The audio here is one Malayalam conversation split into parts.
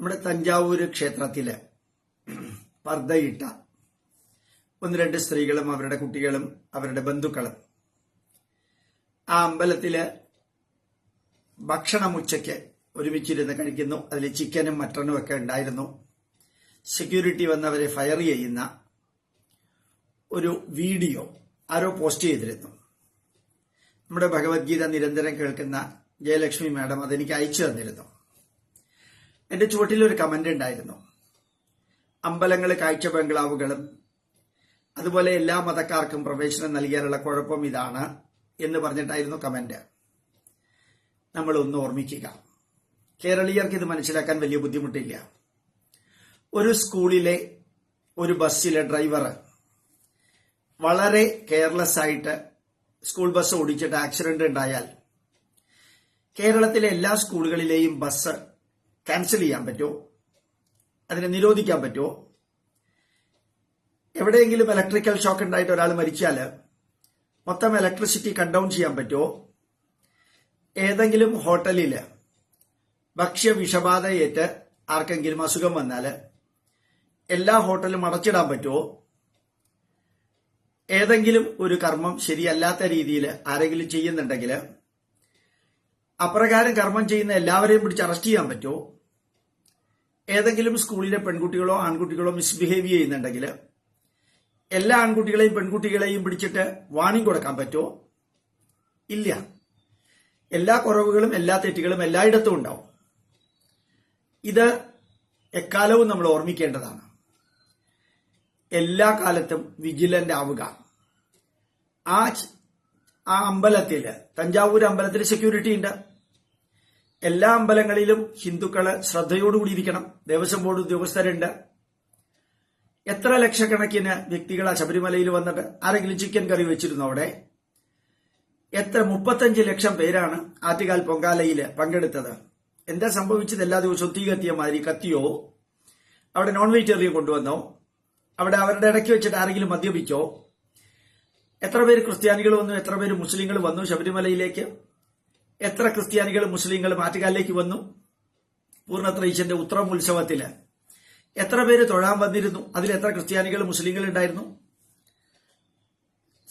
നമ്മുടെ തഞ്ചാവൂര് ക്ഷേത്രത്തിൽ പർദ്ദയിട്ട ഒന്ന് രണ്ട് സ്ത്രീകളും അവരുടെ കുട്ടികളും അവരുടെ ബന്ധുക്കളും ആ അമ്പലത്തിൽ ഭക്ഷണം ഉച്ചയ്ക്ക് ഒരുമിച്ചിരുന്ന് കഴിക്കുന്നു. അതിൽ ചിക്കനും മട്ടണും ഒക്കെ ഉണ്ടായിരുന്നു. സെക്യൂരിറ്റി വന്നവരെ ഫയർ ചെയ്യുന്ന ഒരു വീഡിയോ ആരോ പോസ്റ്റ് ചെയ്തിരുന്നു. നമ്മുടെ ഭഗവത്ഗീത നിരന്തരം കേൾക്കുന്ന ജയലക്ഷ്മി മാഡം അതെനിക്ക് അയച്ചു തന്നിരുന്നു. എന്റെ ചുവട്ടിൽ ഒരു കമന്റ് ഉണ്ടായിരുന്നു. അമ്പലങ്ങൾ കാഴ്ച ബംഗ്ലാവുകളും അതുപോലെ എല്ലാ മതക്കാർക്കും പ്രവേശനം നൽകിയാലുള്ള കുഴപ്പം ഇതാണ് എന്ന് പറഞ്ഞിട്ടായിരുന്നു കമന്റ് നമ്മൾ ഒന്ന് ഓർമ്മിക്കുക. കേരളീയർക്ക് ഇത് മനസ്സിലാക്കാൻ വലിയ ബുദ്ധിമുട്ടില്ല. ഒരു സ്കൂളിലെ ഒരു ബസ്സിലെ ഡ്രൈവർ വളരെ കെയർലെസ് ആയിട്ട് സ്കൂൾ ബസ് ഓടിച്ചിട്ട് ആക്സിഡന്റ് ഉണ്ടായാൽ കേരളത്തിലെ എല്ലാ സ്കൂളുകളിലെയും ബസ് ക്യാൻസൽ ചെയ്യാൻ പറ്റുമോ? അതിനെ നിരോധിക്കാൻ പറ്റുമോ? എവിടെയെങ്കിലും ഇലക്ട്രിക്കൽ ഷോക്ക് ഉണ്ടായിട്ട് ഒരാൾ മരിച്ചാൽ മൊത്തം ഇലക്ട്രിസിറ്റി കട്ട് ഡൗൺ ചെയ്യാൻ പറ്റുമോ? ഏതെങ്കിലും ഹോട്ടലിൽ ഭക്ഷ്യ വിഷബാധയേറ്റ് ആർക്കെങ്കിലും അസുഖം വന്നാൽ എല്ലാ ഹോട്ടലും അടച്ചിടാൻ പറ്റുമോ? ഏതെങ്കിലും ഒരു കർമ്മം ശരിയല്ലാത്ത രീതിയിൽ ആരെങ്കിലും ചെയ്യുന്നുണ്ടെങ്കിൽ അപ്രകാരം കർമ്മം ചെയ്യുന്ന എല്ലാവരെയും പിടിച്ച് അറസ്റ്റ് ചെയ്യാൻ പറ്റുമോ? ഏതെങ്കിലും സ്കൂളിലെ പെൺകുട്ടികളോ ആൺകുട്ടികളോ മിസ്ബിഹേവ് ചെയ്യുന്നുണ്ടെങ്കിൽ എല്ലാ ആൺകുട്ടികളെയും പെൺകുട്ടികളെയും പിടിച്ചിട്ട് വാണിംഗ് കൊടുക്കാൻ പറ്റുമോ? ഇല്ല. എല്ലാ കുറവുകളും എല്ലാ തെറ്റുകളും എല്ലായിടത്തും ഉണ്ടാവും. ഇത് എക്കാലവും നമ്മൾ ഓർമ്മിക്കേണ്ടതാണ്. എല്ലാ കാലത്തും വിജിലന്റ് ആവുക. ആ അമ്പലത്തിൽ ആ അമ്പലത്തിൽ തഞ്ചാവൂർ അമ്പലത്തിൽ സെക്യൂരിറ്റി ഉണ്ട്. എല്ലാ അമ്പലങ്ങളിലും ഹിന്ദുക്കൾ ശ്രദ്ധയോടുകൂടി ഇരിക്കണം. ദേവസ്വം ബോർഡ് ഉദ്യോഗസ്ഥരുണ്ട്. എത്ര ലക്ഷക്കണക്കിന് വ്യക്തികളാ ശബരിമലയിൽ വന്നിട്ട് ആരെങ്കിലും ചിക്കൻ കറി വെച്ചിരുന്നു അവിടെ? എത്ര മുപ്പത്തഞ്ച് ലക്ഷം പേരാണ് ആറ്റുകാൽ പൊങ്കാലയിൽ പങ്കെടുത്തത്? എന്താ സംഭവിച്ചത്? എല്ലാ ദിവസവും തീ കത്തിയ മാതിരി കത്തിയോ? അവിടെ നോൺ വെജിറ്റേറിയൻ കൊണ്ടുവന്നോ? അവിടെ അവരുടെ ഇടയ്ക്ക് വെച്ചിട്ട് ആരെങ്കിലും മദ്യപിച്ചോ എത്ര പേര് ക്രിസ്ത്യാനികൾ വന്നു? എത്ര പേര് മുസ്ലിങ്ങൾ വന്നു ശബരിമലയിലേക്ക്? എത്ര ക്രിസ്ത്യാനികളും മുസ്ലിങ്ങളും ആറ്റുകാലിലേക്ക് വന്നു? പൂർണത്രയീശന്റെ ഉത്രം ഉത്സവത്തിൽ. എത്ര പേര് തൊഴാൻ വന്നിരുന്നു? അതിൽ എത്ര ക്രിസ്ത്യാനികളും മുസ്ലിങ്ങൾ ഉണ്ടായിരുന്നു?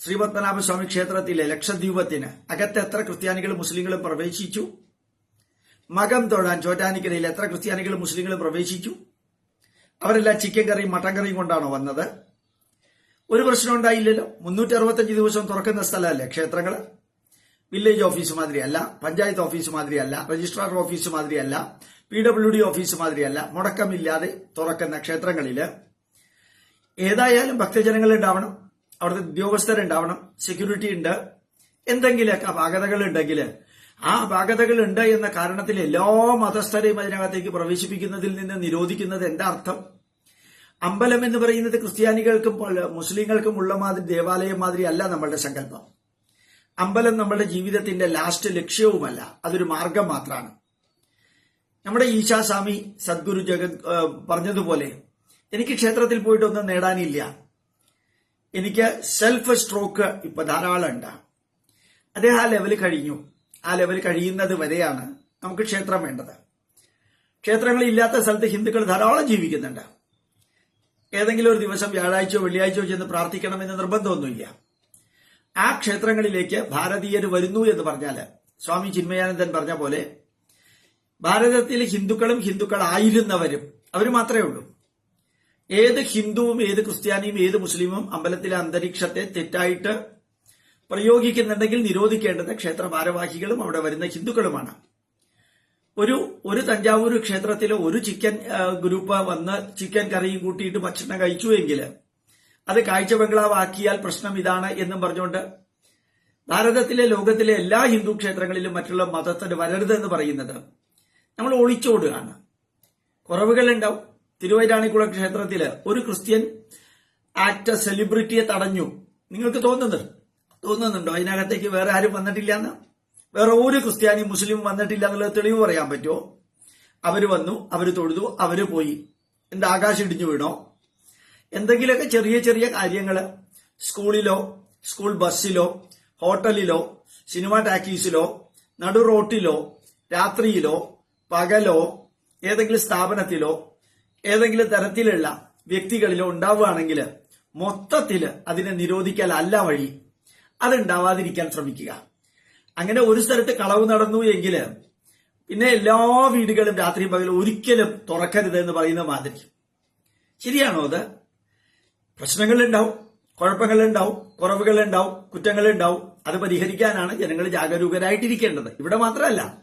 ശ്രീപത്മനാഭസ്വാമി ക്ഷേത്രത്തിലെ ലക്ഷദ്വീപത്തിന് അകത്ത് എത്ര ക്രിസ്ത്യാനികളും മുസ്ലിങ്ങളും പ്രവേശിച്ചു? മകം തൊഴാൻ ചോറ്റാനിക്കരയിൽ എത്ര ക്രിസ്ത്യാനികളും മുസ്ലിങ്ങളും പ്രവേശിച്ചു? അവരെല്ലാം ചിക്കൻ കറിയും മട്ടൻ കറിയും കൊണ്ടാണോ വന്നത്? ഒരു പ്രശ്നം ഉണ്ടായില്ലല്ലോ. മുന്നൂറ്റി ദിവസം തുറക്കുന്ന സ്ഥലമല്ലേ ക്ഷേത്രങ്ങൾ വില്ലേജ് ഓഫീസ് മാതിരിയല്ല പഞ്ചായത്ത് ഓഫീസ് മാതിരിയല്ല രജിസ്ട്രാർ ഓഫീസ് മാതിരിയല്ല പി ഡബ്ല്യു ഡി ഓഫീസ് മാതിരിയല്ല മുടക്കമില്ലാതെ തുറക്കുന്ന ക്ഷേത്രങ്ങളിൽ ഏതായാലും ഭക്തജനങ്ങൾ ഉണ്ടാവണം അവിടുത്തെ ഉദ്യോഗസ്ഥരുണ്ടാവണം സെക്യൂരിറ്റി ഉണ്ട്. എന്തെങ്കിലുമൊക്കെ അപാകതകൾ ഉണ്ടെങ്കിൽ ആ അപാകതകൾ ഉണ്ട് എന്ന കാരണത്തിൽ എല്ലാ മതസ്ഥരെയും അതിനകത്തേക്ക് പ്രവേശിപ്പിക്കുന്നതിൽ നിന്ന് നിരോധിക്കുന്നത് എന്താ അർത്ഥം? അമ്പലം എന്ന് പറയുന്നത് ക്രിസ്ത്യാനികൾക്കും മുസ്ലിങ്ങൾക്കും ഉള്ള മാതിരി ദേവാലയം മാതിരി അല്ല നമ്മളുടെ സങ്കല്പം. അമ്പലം നമ്മുടെ ജീവിതത്തിന്റെ ലാസ്റ്റ് ലക്ഷ്യവുമല്ല. അതൊരു മാർഗം മാത്രമാണ്. നമ്മുടെ ഈശാസ്വാമി സദ്ഗുരു ജഗത് പറഞ്ഞതുപോലെ എനിക്ക് ക്ഷേത്രത്തിൽ പോയിട്ടൊന്നും നേടാനില്ല. എനിക്ക് സെൽഫ് സ്ട്രോക്ക് ഇപ്പൊ ധാരാളം ഉണ്ട് അദ്ദേഹം ആ ലെവൽ കഴിഞ്ഞു. ആ ലെവൽ കഴിയുന്നത് വരെയാണ് നമുക്ക് ക്ഷേത്രം വേണ്ടത്. ക്ഷേത്രങ്ങൾ ഇല്ലാത്ത സ്ഥലത്ത് ഹിന്ദുക്കൾ ധാരാളം ജീവിക്കുന്നുണ്ട്. ഏതെങ്കിലും ഒരു ദിവസം വ്യാഴാഴ്ചയോ വെള്ളിയാഴ്ചയോ ചെന്ന് പ്രാർത്ഥിക്കണമെന്ന് നിർബന്ധമൊന്നുമില്ല. ആ ക്ഷേത്രങ്ങളിലേക്ക് ഭാരതീയർ വരുന്നു എന്ന് പറഞ്ഞാൽ സ്വാമി ചിന്മയാനന്ദൻ പറഞ്ഞ പോലെ ഭാരതത്തിൽ ഹിന്ദുക്കളും ഹിന്ദുക്കളായിരുന്നവരും അവർ മാത്രമേ ഉള്ളൂ. ഏത് ഹിന്ദുവും ഏത് ക്രിസ്ത്യാനിയും ഏത് മുസ്ലിമും അമ്പലത്തിലെ അന്തരീക്ഷത്തെ തെറ്റായിട്ട് പ്രയോഗിക്കുന്നുണ്ടെങ്കിൽ നിരോധിക്കേണ്ടത് ക്ഷേത്ര ഭാരവാഹികളും അവിടെ വരുന്ന ഹിന്ദുക്കളുമാണ്. ഒരു ഒരു തഞ്ചാവൂർ ക്ഷേത്രത്തിലെ ഒരു ചിക്കൻ ഗ്രൂപ്പ് വന്ന് ചിക്കൻ കറിയും കൂട്ടിയിട്ട് ഭക്ഷണം കഴിച്ചു എങ്കിൽ അത് കാഴ്ച ബംഗ്ലാവാക്കിയാൽ പ്രശ്നം ഇതാണ് എന്നും പറഞ്ഞുകൊണ്ട് ഭാരതത്തിലെ ലോകത്തിലെ എല്ലാ ഹിന്ദു ക്ഷേത്രങ്ങളിലും മറ്റുള്ള മതത്തിന് വരരുത് എന്ന് പറയുന്നത് നമ്മൾ ഒളിച്ചോടുകയാണ്. കുറവുകൾ ഉണ്ടാവും തിരുവൈരാണിക്കുളം ക്ഷേത്രത്തിൽ ഒരു ക്രിസ്ത്യൻ ആക്ടർ സെലിബ്രിറ്റിയെ തടഞ്ഞു. നിങ്ങൾക്ക് തോന്നുന്നു തോന്നുന്നുണ്ടോ? അതിനകത്തേക്ക് വേറെ ആരും വന്നിട്ടില്ല എന്ന്? വേറെ ഒരു ക്രിസ്ത്യാനി മുസ്ലിം വന്നിട്ടില്ല എന്നുള്ളത് തെളിവ് പറയാൻ പറ്റുമോ? അവർ വന്നു അവർ തൊഴുതു അവർ പോയി. എന്താ ആകാശം ഇടിഞ്ഞു വീണോ? എന്തെങ്കിലുമൊക്കെ ചെറിയ ചെറിയ കാര്യങ്ങൾ സ്കൂളിലോ സ്കൂൾ ബസ്സിലോ ഹോട്ടലിലോ സിനിമ ടാക്കീസിലോ നടു റോട്ടിലോ രാത്രിയിലോ പകലോ ഏതെങ്കിലും സ്ഥാപനത്തിലോ ഏതെങ്കിലും തരത്തിലുള്ള വ്യക്തികളിലോ ഉണ്ടാവുകയാണെങ്കിൽ മൊത്തത്തിൽ അതിനെ നിരോധിക്കൽ അല്ല വഴി. അതുണ്ടാവാതിരിക്കാൻ ശ്രമിക്കുക. അങ്ങനെ ഒരു സ്ഥലത്ത് കളവ് നടന്നു എങ്കിൽ പിന്നെ എല്ലാ വീടുകളും രാത്രി പകലും ഒരിക്കലും തുറക്കരുത് എന്ന് പറയുന്ന മാതിരി. ശരിയാണോ അത്? പ്രശ്നങ്ങളുണ്ടാവും കുഴപ്പങ്ങളുണ്ടാവും കുറവുകളുണ്ടാവും കുറ്റങ്ങളുണ്ടാവും. അത് പരിഹരിക്കാനാണ് ജനങ്ങൾ ജാഗരൂകരായിട്ടിരിക്കേണ്ടത്. ഇവിടെ മാത്രമല്ല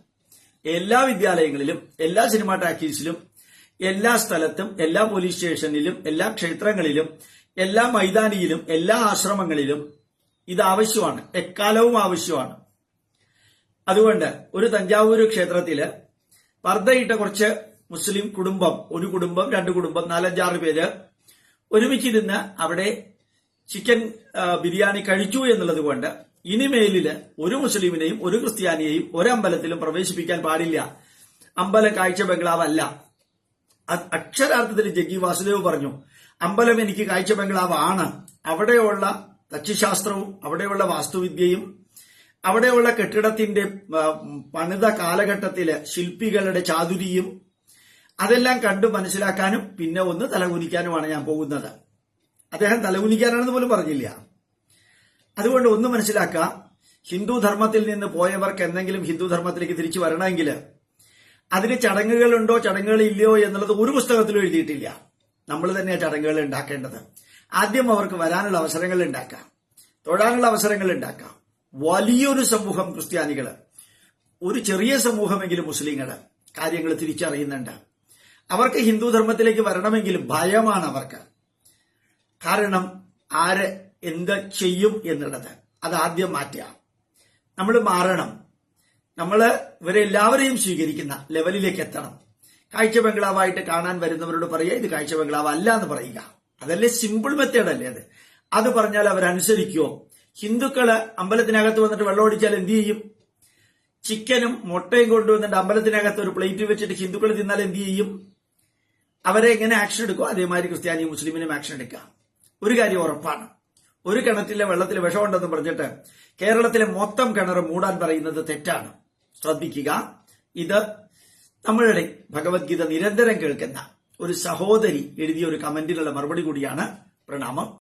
എല്ലാ വിദ്യാലയങ്ങളിലും എല്ലാ സിനിമാ ടാക്കീസിലും എല്ലാ സ്ഥലത്തും എല്ലാ പോലീസ് സ്റ്റേഷനിലും എല്ലാ ക്ഷേത്രങ്ങളിലും എല്ലാ മൈതാനിയിലും എല്ലാ ആശ്രമങ്ങളിലും ഇത് ആവശ്യമാണ്. എക്കാലവും ആവശ്യമാണ്. അതുകൊണ്ട് ഒരു തഞ്ചാവൂർ ക്ഷേത്രത്തിൽ പർദ്ദയിട്ട കുറച്ച് മുസ്ലിം കുടുംബം ഒരു കുടുംബം രണ്ട് കുടുംബം നാലഞ്ചാറ് പേര് ഒരുമിച്ചിരുന്ന് അവിടെ ചിക്കൻ ബിരിയാണി കഴിച്ചു എന്നുള്ളത് കൊണ്ട് ഇനിമേലിൽ ഒരു മുസ്ലിമിനെയും ഒരു ക്രിസ്ത്യാനിയെയും ഒരമ്പലത്തിലും പ്രവേശിപ്പിക്കാൻ പാടില്ല. അമ്പലം കാഴ്ച ബംഗ്ലാവല്ല. അക്ഷരാർത്ഥത്തിൽ ജഗ്ഗി വാസുദേവ് പറഞ്ഞു അമ്പലം എനിക്ക് കാഴ്ച ബംഗ്ലാവാണ്. അവിടെയുള്ള തച്ചുശാസ്ത്രവും അവിടെയുള്ള വാസ്തുവിദ്യയും അവിടെയുള്ള കെട്ടിടത്തിന്റെ പണിത കാലഘട്ടത്തിലെ ശില്പികളുടെ ചാതുരിയും അതെല്ലാം കണ്ടു മനസ്സിലാക്കാനും പിന്നെ ഒന്ന് തലകുനിക്കാനുമാണ് ഞാൻ പോകുന്നത്. അദ്ദേഹം തലകുനിക്കാനാണെന്ന് പോലും പറഞ്ഞില്ല. അതുകൊണ്ട് ഒന്ന് മനസ്സിലാക്കുക ഹിന്ദു ധർമ്മത്തിൽ നിന്ന് പോയവർക്ക് എന്തെങ്കിലും ഹിന്ദു ധർമ്മത്തിലേക്ക് തിരിച്ചു വരണമെങ്കിൽ അതിന് ചടങ്ങുകളുണ്ടോ ചടങ്ങുകൾ ഇല്ലയോ എന്നുള്ളത് ഒരു പുസ്തകത്തിലും എഴുതിയിട്ടില്ല. നമ്മൾ തന്നെയാണ് ചടങ്ങുകൾ ഉണ്ടാക്കേണ്ടത്. ആദ്യം അവർക്ക് വരാനുള്ള അവസരങ്ങൾ ഉണ്ടാക്കാം. തൊഴാനുള്ള അവസരങ്ങൾ ഉണ്ടാക്കാം. വലിയൊരു സമൂഹം ക്രിസ്ത്യാനികൾ ഒരു ചെറിയ സമൂഹമെങ്കിലും മുസ്ലിങ്ങൾ കാര്യങ്ങൾ തിരിച്ചറിയുന്നുണ്ട്. അവർക്ക് ഹിന്ദു ധർമ്മത്തിലേക്ക് വരണമെങ്കിലും ഭയമാണ് അവർക്ക്. കാരണം ആര് എന്ത് ചെയ്യും എന്നുള്ളത് അത് ആദ്യം മാറ്റുക. നമ്മൾ മാറണം. നമ്മൾ ഇവരെല്ലാവരെയും സ്വീകരിക്കുന്ന ലെവലിലേക്ക് എത്തണം. കാഴ്ച ബംഗ്ലാവായിട്ട് കാണാൻ വരുന്നവരോട് പറയുക ഇത് കാഴ്ച ബംഗ്ലാവ് അല്ല എന്ന് പറയുക. അതല്ലേ സിമ്പിൾ മെത്തേഡ് അല്ലേ അത്? അത് പറഞ്ഞാൽ അവരനുസരിക്കുമോ ഹിന്ദുക്കൾ അമ്പലത്തിനകത്ത് വന്നിട്ട് വെള്ളം ഒടിച്ചാൽ എന്ത് ചെയ്യും? ചിക്കനും മുട്ടയും കൊണ്ടുവന്നിട്ട് അമ്പലത്തിനകത്ത് ഒരു പ്ലേറ്റ് വെച്ചിട്ട് ഹിന്ദുക്കൾ തിന്നാൽ എന്ത് ചെയ്യും? അവരെ എങ്ങനെ ആക്ഷൻ എടുക്കും അതേമാതിരി ക്രിസ്ത്യാനി മുസ്ലിമിനും ആക്ഷൻ എടുക്കാം. ഒരു കാര്യം ഉറപ്പാണ്. ഒരു കിണറ്റിലെ വെള്ളത്തിൽ വിഷമുണ്ടെന്ന് പറഞ്ഞിട്ട് കേരളത്തിലെ മൊത്തം കിണർ മൂടാൻ പറയുന്നത് തെറ്റാണ്. ശ്രദ്ധിക്കുക. ഇത് നമ്മളുടെ ഭഗവത്ഗീത നിരന്തരം കേൾക്കുന്ന ഒരു സഹോദരി എഴുതിയ ഒരു കമന്റിനുള്ള മറുപടി കൂടിയാണ് പ്രണാമം.